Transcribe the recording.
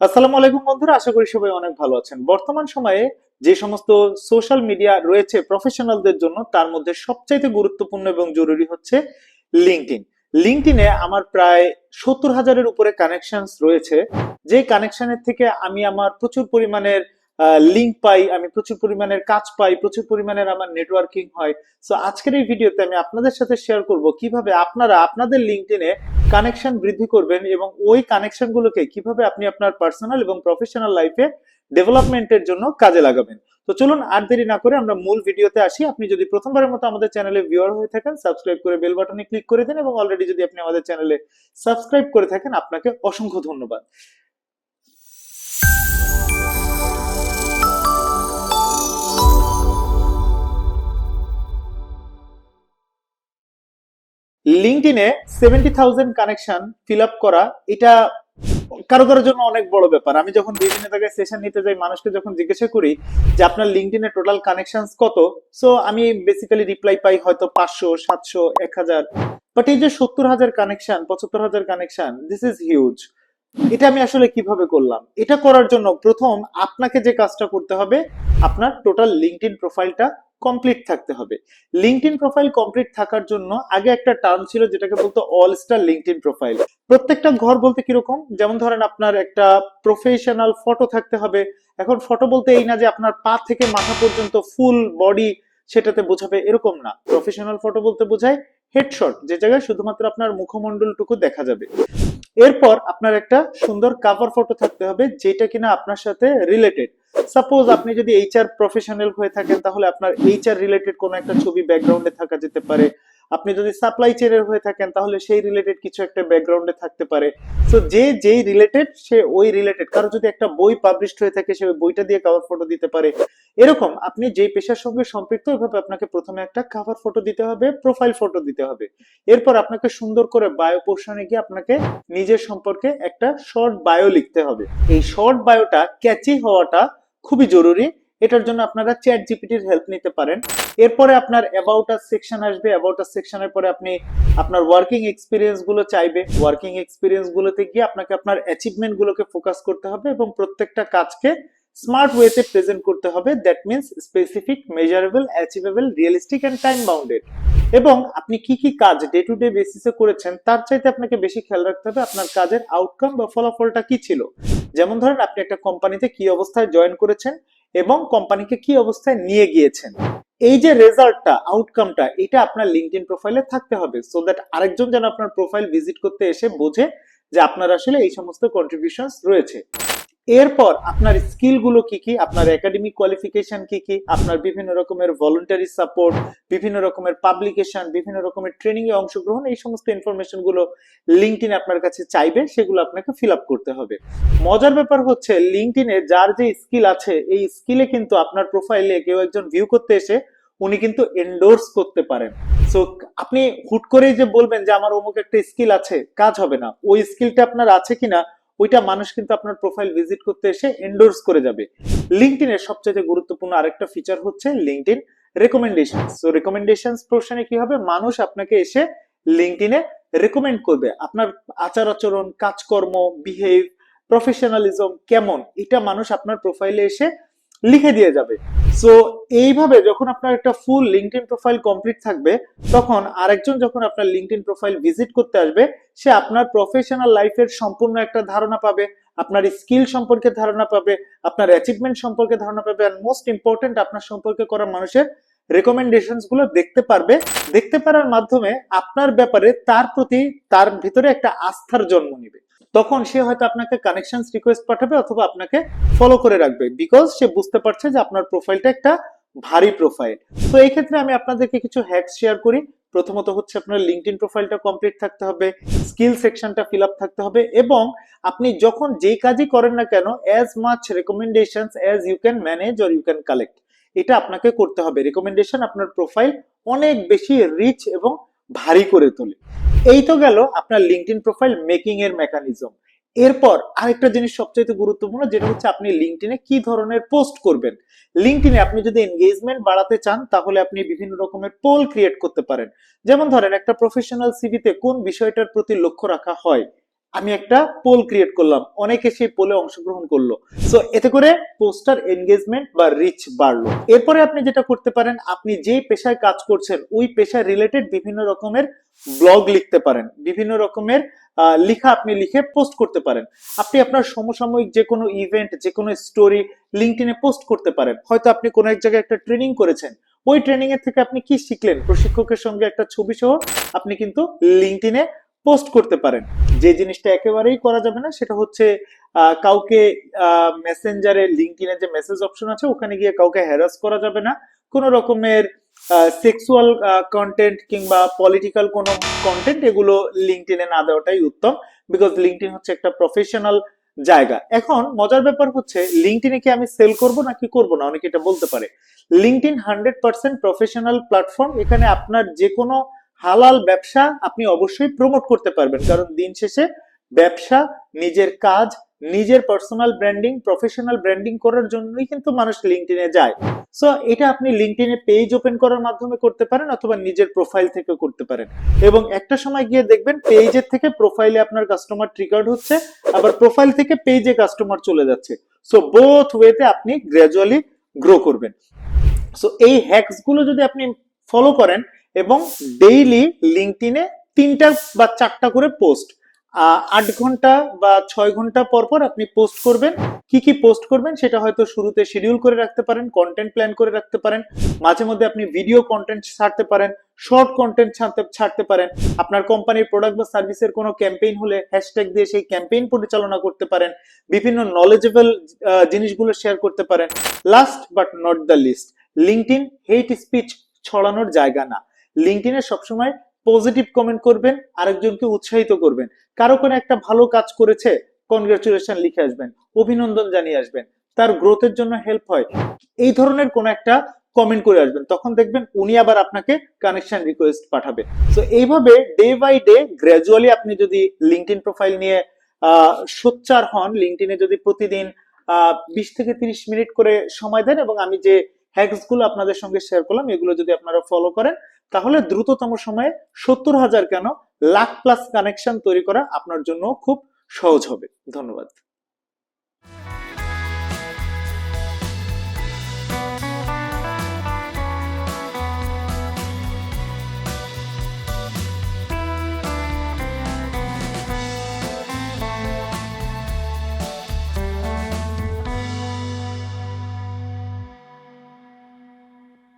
আসসালামু আলাইকুম বন্ধুরা, আশা করি সবাই অনেক ভালো আছেন। বর্তমান সময়ে যে সমস্ত সোশ্যাল মিডিয়া রয়েছে প্রফেশনালদের জন্য, তার মধ্যে সবচাইতে গুরুত্বপূর্ণ এবং জরুরি হচ্ছে লিঙ্কডিন লিঙ্কডিনে আমার প্রায় সত্তর হাজারের উপরে কানেকশনস রয়েছে। যে কানেকশনের থেকে আমি আমার প্রচুর পরিমাণের লিঙ্ক পাই, আমি প্রচুর পরিমাণের কাজ পাই, প্রচুর পরিমাণের আমার নেটওয়ার্কিং হয়। সো আজকের এই ভিডিওতে আমি আপনাদের সাথে শেয়ার করব কীভাবে আপনারা আপনাদের লিঙ্কডইনে কানেকশন বৃদ্ধি করবেন এবং ওই কানেকশনগুলোকে কীভাবে আপনি আপনার পার্সোনাল এবং প্রফেশনাল লাইফে ডেভেলপমেন্টের জন্য কাজে লাগাবেন। তো চলুন, আর দেরি না করে আমরা মূল ভিডিওতে আসি। আপনি যদি প্রথমবারের মতো আমাদের চ্যানেলে ভিউয়ার হয়ে থাকেন সাবস্ক্রাইব করে বেল বাটনে ক্লিক করে দিন এবং অলরেডি যদি আপনি আমাদের চ্যানেলে সাবস্ক্রাইব করে থাকেন, আপনাকে অসংখ্য ধন্যবাদ। লিঙ্কডইনে seventy thousand connection fill up করা, এটা কারও কারোর জন্য অনেক বড় ব্যাপার। আমি যখন বিভিন্ন জায়গায় সেশন নিতে যাই, মানুষকে যখন জিজ্ঞাসা করি যে, আপনার লিঙ্কডইনে টোটাল কানেকশন কত? সো আমি বেসিক্যালি রিপ্লাই পাই হয়তো পাঁচশো, সাতশো, এক হাজার। বাট এই যে সত্তর হাজার কানেকশন পঁচাত্তর হাজার কানেকশন দিস ইজ হিউজ এটা আমি আসলে কীভাবে করলাম? এটা করার জন্য প্রথম আপনাকে যে কাজটা করতে হবে, আপনার টোটাল লিঙ্কডইন প্রোফাইলটা কমপ্লিট থাকতে হবে। লিঙ্কডইন প্রোফাইল কমপ্লিট থাকার জন্য আগে একটা টার্ম ছিল যেটাকে বলতো অল স্টার লিঙ্কডইন প্রোফাইল প্রত্যেকটা ঘর বলতে কীরকম? যেমন ধরেন আপনার একটা প্রফেশনাল ফটো থাকতে হবে। এখন ফটো বলতে এই না যে আপনার পা থেকে মাথা পর্যন্ত ফুল বডি সেটাতে বোঝাবে এরকম না। প্রফেশনাল ফটো বলতে বোঝায় হেডশট যে জায়গায় শুধুমাত্র আপনার মুখমণ্ডলটুকু দেখা যাবে। এরপর আপনার একটা সুন্দর কাভার ফটো থাকতে হবে যেটা কিনা আপনার সাথে রিলেটেড সাপোজ আপনি যদি এইচআর প্রফেশনাল হয়ে থাকেন, তাহলে আপনার এইচআর রিলেটেড কোনো একটা ছবি ব্যাকগ্রাউন্ডে থাকা যেতে পারে। আপনি যদি সাপ্লাই চেনের হয়ে থাকেন, তাহলে সেই রিলেটেড কিছু একটা ব্যাকগ্রাউন্ডে থাকতে পারে। সো যে, যেই রিলেটেড সে ওই রিলেটেড কারও যদি একটা বই পাবলিশড হয়ে থাকে, সে বইটা দিয়ে কভার ফটো দিতে পারে। এরকম আপনি যেই পেশার সঙ্গে সম্পৃক্ত, ওইভাবে আপনাকে প্রথমে একটা কভার ফটো দিতে হবে প্রোফাইল ফটো দিতে হবে। এরপর আপনাকে সুন্দর করে বায়ো পোর্শনে গিয়ে আপনাকে নিজের সম্পর্কে একটা শর্ট বায়ো লিখতে হবে। এই শর্ট বায়োটা ক্যাচি হওয়াটা খুবই জরুরি। এটার জন্য আপনারা চ্যাট জিপিটির হেল্প নিতে পারেন। এরপরে আপনার অ্যাবাউট আস সেকশন আসবে। অ্যাবাউট আস সেকশনের পরে আপনি আপনার ওয়ার্কিং এক্সপিরিয়েন্সগুলো চাইবে। ওয়ার্কিং এক্সপিরিয়েন্স গুলোতে গিয়ে আপনাকে আপনার অ্যাচিভমেন্ট গুলোকে ফোকাস করতে হবে এবং প্রত্যেকটা কাজকে স্মার্ট ওয়েতে প্রেজেন্ট করতে হবে। That means specific measurable achievable realistic and time bounded এবং আপনি কি কি কাজ ডে টু ডে বেসিসে করেছেন, তার চাইতে আপনাকে বেশি খেয়াল রাখতে হবে আপনার কাজের আউটকাম বা ফলাফলটা কি ছিল। যেমন ধরেন আপনি একটা কোম্পানিতে কি অবস্থায় জয়েন করেছেন এবং কোম্পানিকে কি অবস্থায় নিয়ে গিয়েছেন। এই যে রেজাল্টটা আউটকামটা এটা আপনার লিঙ্কডইন প্রোফাইলে থাকতে হবে সো দ্যাট আরেকজন যেন আপনার প্রোফাইল ভিজিট করতে এসে বোঝে যে আপনার আসলে এই সমস্ত কন্ট্রিবিউশন রয়েছে। এরপর আপনার স্কিলগুলো কি কি? আপনার একাডেমিক কোয়ালিফিকেশন কি কি? আপনার বিভিন্ন রকমের ভলেন্টারি সাপোর্ট বিভিন্ন রকমের পাবলিকেশন বিভিন্ন রকমের ট্রেনিং এ অংশগ্রহণ, এই সমস্ত ইনফরমেশনগুলো লিঙ্কডইন আপনার কাছে চাইবে, সেগুলো আপনাকে ফিল আপ করতে হবে। মজার ব্যাপার হচ্ছে লিঙ্কডইনে যার যে স্কিল আছে, এই স্কিলে কিন্তু আপনার প্রোফাইলে কেউ একজন ভিউ করতে এসে উনি কিন্তু এন্ডোর্স করতে পারেন। সো আপনি হুট করেই যে বলবেন যে আমার অমুক একটা স্কিল আছে, কাজ হবে না। ওই স্কিলটা আপনার আছে কিনা ওইটা মানুষ কিন্তু আপনার প্রোফাইল ভিজিট করতে এসে এন্ডোর্স করে যাবে। লিঙ্কডইনের সবচেয়ে গুরুত্বপূর্ণ আরেকটা ফিচার হচ্ছে লিঙ্কডিন রেকমেন্ডেশন সো রেকমেন্ডেশন প্রশ্নে কি হবে? মানুষ আপনাকে এসে লিঙ্কডইনে রেকমেন্ড করবে। আপনার আচার আচরণ, কাজকর্ম বিহেভ প্রফেশনালিজম কেমন? এটা মানুষ আপনার প্রোফাইলে এসে লিখে দিয়ে যাবে। সো এইভাবে যখন আপনার একটা ফুল লিঙ্কডইন প্রোফাইল কমপ্লিট থাকবে, তখন আরেকজন যখন আপনার লিঙ্কডইন প্রোফাইল ভিজিট করতে আসবে, সে আপনার প্রফেশনাল লাইফের সম্পূর্ণ একটা ধারণা পাবে, আপনার স্কিল সম্পর্কে ধারণা পাবে, আপনার অ্যাচিভমেন্ট সম্পর্কে ধারণা পাবে আর মোস্ট ইম্পর্টেন্ট আপনার সম্পর্কে করা মানুষের রেকমেন্ডেশনসগুলো দেখতে পারবে। দেখতে পারার মাধ্যমে আপনার ব্যাপারে তার প্রতি তার ভিতরে একটা আস্থার জন্ম নিবে। তখন সে হয়তো আপনাকে কানেকশন রিকোয়েস্ট পাঠাবে অথবা আপনাকে ফলো করে রাখবে। বিকজ সে বুঝতে পারছে যে আপনার প্রোফাইলটা একটা ভারী প্রোফাইল তো এই ক্ষেত্রে আমি আপনাদেরকে কিছু হ্যাকস শেয়ার করি। প্রথমত হচ্ছে আপনার লিঙ্কডইন প্রোফাইলটা কমপ্লিট থাকতে হবে স্কিল সেকশনটা ফিল আপ থাকতে হবে এবং আপনি যখন যেই কাজই করেন না কেন as much recommendations as you can manage or you can collect এটা আপনাকে করতে হবে। রেকমেন্ডেশন আপনার প্রোফাইল অনেক বেশি রিচ এবং ভারী করে তোলে। এই তো গেল আপনার লিঙ্কডিন প্রোফাইল মেকিং এর মেকানিজম এরপর আরেকটা জিনিস সবচেয়ে গুরুত্বপূর্ণ, যেটা হচ্ছে আপনি লিঙ্কডিনে কি ধরনের পোস্ট করবেন? লিঙ্কডিনে আপনি যদি এনগেজমেন্ট বাড়াতে চান, তাহলে আপনি বিভিন্ন রকমের পোল ক্রিয়েট করতে পারেন। যেমন ধরেন, একটা প্রফেশনাল সিভিতে কোন বিষয়টার প্রতি লক্ষ্য রাখা হয়? আমি একটা পোল ক্রিয়েট করলাম। অনেকে সেই পোলে অংশগ্রহণ করল। সো এতে করে পোস্টার এনগেজমেন্ট বা রিচ বাড়লো। এরপরে আপনি যেটা করতে পারেন, আপনি যে পেশায় কাজ করছেন, ওই পেশায় রিলেটেড বিভিন্ন রকমের ব্লগ লিখতে পারেন। বিভিন্ন রকমের লেখা আপনি লিখে পোস্ট করতে পারেন। আপনি আপনার সমসাময়িক যে কোনো ইভেন্ট যে কোনো স্টোরি লিঙ্কডইনে পোস্ট করতে পারেন। হয়তো আপনি কোনো এক জায়গায় একটা ট্রেনিং করেছেন। ওই ট্রেনিং এর থেকে আপনি কি শিখলেন? প্রশিক্ষকের সঙ্গে একটা ছবি সহ আপনি কিন্তু লিঙ্কডইনে পোস্ট করতে পারেন। যে জিনিসটা একেবারেই করা যাবে না, সেটা হচ্ছে কাউকে মেসেঞ্জারে লিঙ্কডইনে যে মেসেজ অপশন আছে, ওখানে গিয়ে কাউকে হ্যারাস করা যাবে না। কোন রকমের সেক্সুয়াল কন্টেন্ট কিংবা পলিটিক্যাল কোনো কন্টেন্ট এগুলো লিঙ্কডইনে না দেওয়াটাই উত্তম বিকজ লিঙ্কডইন হচ্ছে একটা প্রফেশনাল জায়গা। এখন মজার ব্যাপার হচ্ছে লিঙ্কডইনে কি আমি সেল করব নাকি করব না? অনেকে এটা বলতে পারে। LinkedIn hundred percent professional platform এখানে আপনার যে কোনো হালাল ব্যবসা আপনি অবশ্যই প্রমোট করতে পারবেন। কারণ দিন শেষে ব্যবসা, নিজের কাজ, নিজের পার্সোনাল ব্র্যান্ডিং প্রফেশনাল ব্র্যান্ডিং করার জন্যই কিন্তু মানুষ লিঙ্কডইনে যায়। সো এটা আপনি লিঙ্কডইনে পেজ ওপেন করার মাধ্যমে করতে পারেন অথবা নিজের প্রোফাইল থেকে করতে পারেন। এবং একটা সময় গিয়ে দেখবেন পেজের থেকে প্রোফাইলে আপনার কাস্টমার ট্রিগার্ড হচ্ছে, আবার প্রোফাইল থেকে পেজে কাস্টমার চলে যাচ্ছে। সো বোথ ওয়েতে আপনি গ্র্যাজুয়ালি গ্রো করবেন। সো এই হ্যাকসগুলো যদি আপনি ফলো করেন এবং ডেইলি লিঙ্কডইনে তিনটা বা চারটা করে পোস্ট আট ঘণ্টা বা ছয় ঘণ্টা পর পর আপনি পোস্ট করবেন। কি কি পোস্ট করবেন সেটা হয়তো শুরুতে শিডিউল করে রাখতে পারেন কন্টেন্ট প্ল্যান করে রাখতে পারেন, মাঝে মধ্যে আপনি ভিডিও কন্টেন্ট ছাড়তে পারেন শর্ট কন্টেন্ট ছাড়তে ছাড়তে পারেন। আপনার কোম্পানির প্রোডাক্ট বা সার্ভিসের কোনো ক্যাম্পেইন হলে হ্যাশট্যাগ দিয়ে সেই ক্যাম্পেইন পরিচালনা করতে পারেন, বিভিন্ন নলেজেবল জিনিসগুলো শেয়ার করতে পারেন। Last but not the least LinkedIn hate speech ছড়ানোর জায়গা না। লিঙ্কডইনে সবসময় পজিটিভ কমেন্ট করবেন, আরেকজনকে উৎসাহিত করবেন। কারও কোনো একটা ভালো কাজ করেছে কনগ্রাচুলেশন লিখে আসবেন, অভিনন্দন জানিয়ে আসবেন। তার গ্রোথের জন্য হেল্প হয়। এই ধরনের কোন একটা কমেন্ট করে আসবেন। তখন দেখবেন উনি আবার আপনাকে কানেকশন রিকোয়েস্ট পাঠাবে। তো এইভাবে ডে বাই ডে গ্র্যাজুয়ালি আপনি যদি লিঙ্কডইন প্রোফাইল নিয়ে সোচ্চার হন লিঙ্কডইনে যদি প্রতিদিন বিশ থেকে তিরিশ মিনিট করে সময় দেন এবং আমি যে হ্যাকসগুলো আপনাদের সঙ্গে শেয়ার করলাম, এগুলো যদি আপনারা ফলো করেন তাহলে দ্রুততম সময়ে সত্তর হাজার কেন লাখ প্লাস কানেকশন তৈরি করা আপনার জন্য খুব সহজ হবে। ধন্যবাদ।